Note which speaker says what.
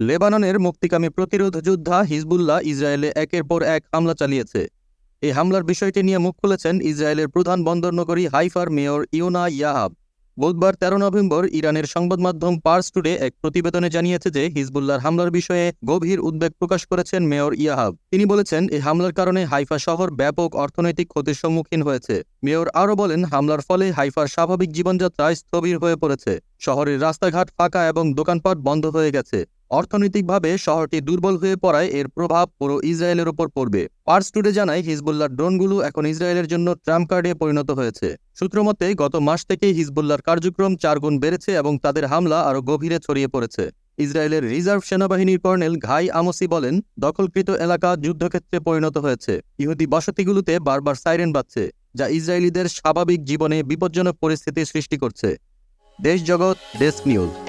Speaker 1: লেবাননের মুক্তিকামী প্রতিরোধ যোদ্ধা হিজবুল্লাহ ইসরায়েলে একের পর এক হামলা চালিয়েছে। এই হামলার বিষয়টি নিয়ে মুখ খুলেছেন ইসরায়েলের প্রধান বন্দরনগরী হাইফার মেয়র ইওনা ইয়াহাব। বুধবার তেরো নভেম্বর ইরানের সংবাদ মাধ্যম পার্স টুডে এক প্রতিবেদনে জানিয়েছে যে হিজবুল্লাহর হামলার বিষয়ে গভীর উদ্বেগ প্রকাশ করেছেন মেয়র ইয়াহাব। তিনি বলেছেন এই হামলার কারণে হাইফা শহর ব্যাপক অর্থনৈতিক ক্ষতির সম্মুখীন হয়েছে। মেয়র আরও বলেন, হামলার ফলে হাইফার স্বাভাবিক জীবনযাত্রা স্থবির হয়ে পড়েছে। শহরের রাস্তাঘাট ফাঁকা এবং দোকানপাট বন্ধ হয়ে গেছে। অর্থনৈতিকভাবে শহরটি দুর্বল হয়ে পড়ায় এর প্রভাব পুরো ইসরায়েলের ওপর পড়বে। পার্স টুডে জানায়, হিজবুল্লাহর ড্রোনগুলো এখন ইসরায়েলের জন্য ট্রাম্প কার্ডে পরিণত হয়েছে। সূত্রমতে গত মাস থেকেই হিজবুল্লাহর কার্যক্রম চারগুণ বেড়েছে এবং তাদের হামলা আরও গভীরে ছড়িয়ে পড়েছে। ইসরায়েলের রিজার্ভ সেনাবাহিনীর কর্নেল ঘাই আমসি বলেন, দখলকৃত এলাকা যুদ্ধক্ষেত্রে পরিণত হয়েছে। ইহুদি বসতিগুলোতে বারবার সাইরেন বাজছে, যা ইসরায়েলিদের স্বাভাবিক জীবনে বিপজ্জনক পরিস্থিতি সৃষ্টি করছে। দেশ জগৎ, ডেস্ক নিউজ।